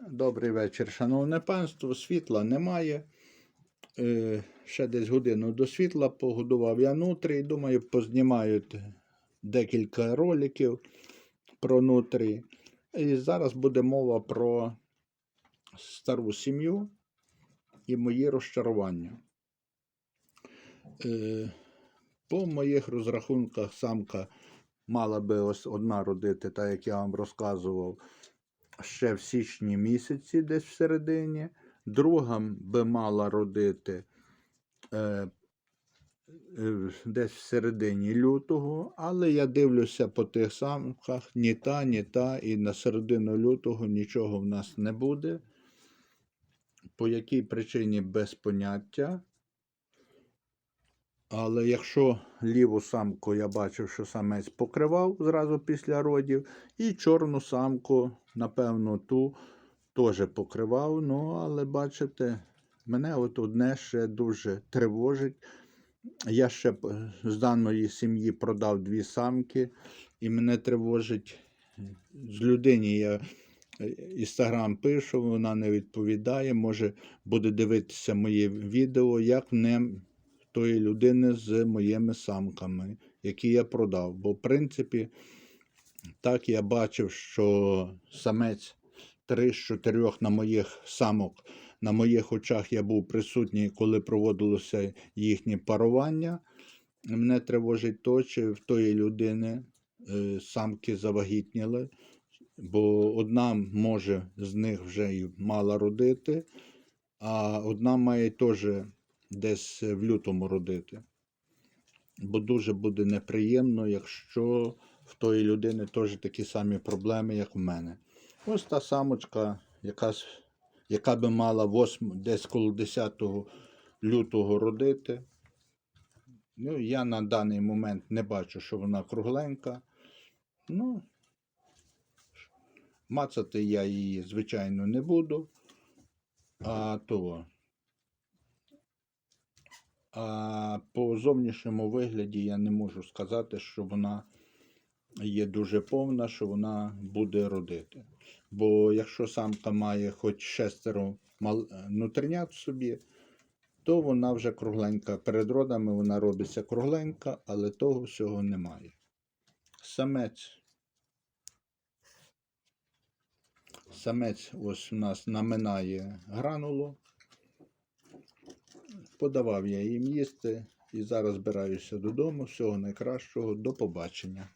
Добрий вечір, шановне панство. Світла немає. Е, ще десь годину до світла погодував я нутрі. Думаю, познімають декілька роликів про нутрі. І зараз буде мова про стару сім'ю і мої розчарування. Е, по моїх розрахунках самка мала би ось одна родити, так як я вам розказував, ще в січні місяці, десь всередині. Друга би мала родити е, е, десь в середині лютого, але я дивлюся по тих самках, ні та, ні та, і на середину лютого нічого в нас не буде. По якій причині без поняття. Але якщо ліву самку я бачив, що самець покривав зразу після родів, і чорну самку, напевно, ту теж покривав. Ну, але бачите, мене от одне ще дуже тривожить. Я ще з даної сім'ї продав дві самки, і мене тривожить з людині. Я інстаграм пишу, вона не відповідає. Може буде дивитися моє відео, як в нем тої людини з моїми самками, які я продав. Бо, в принципі, так я бачив, що самець три з чотирьох на моїх самок, на моїх очах я був присутній, коли проводилося їхнє парування. Мене тривожить то, чи в тої людини е, самки завагітніли, бо одна може з них вже і мала родити, а одна має теж десь в лютому родити. Бо дуже буде неприємно, якщо в тої людини теж такі самі проблеми, як в мене. Ось та самочка, яка, яка би мала 8, десь коло 10 лютого родити. Ну, я на даний момент не бачу, що вона кругленька. Ну, мацати я її, звичайно, не буду. А того. А по зовнішньому вигляді я не можу сказати, що вона є дуже повна, що вона буде родити. Бо якщо самка має хоч шестеро нутринят в собі, то вона вже кругленька. Перед родами вона робиться кругленька, але того всього немає. Самець. Самець ось у нас наминає гранулу. Подавав я їм їсти і зараз збираюся додому. Всього найкращого. До побачення.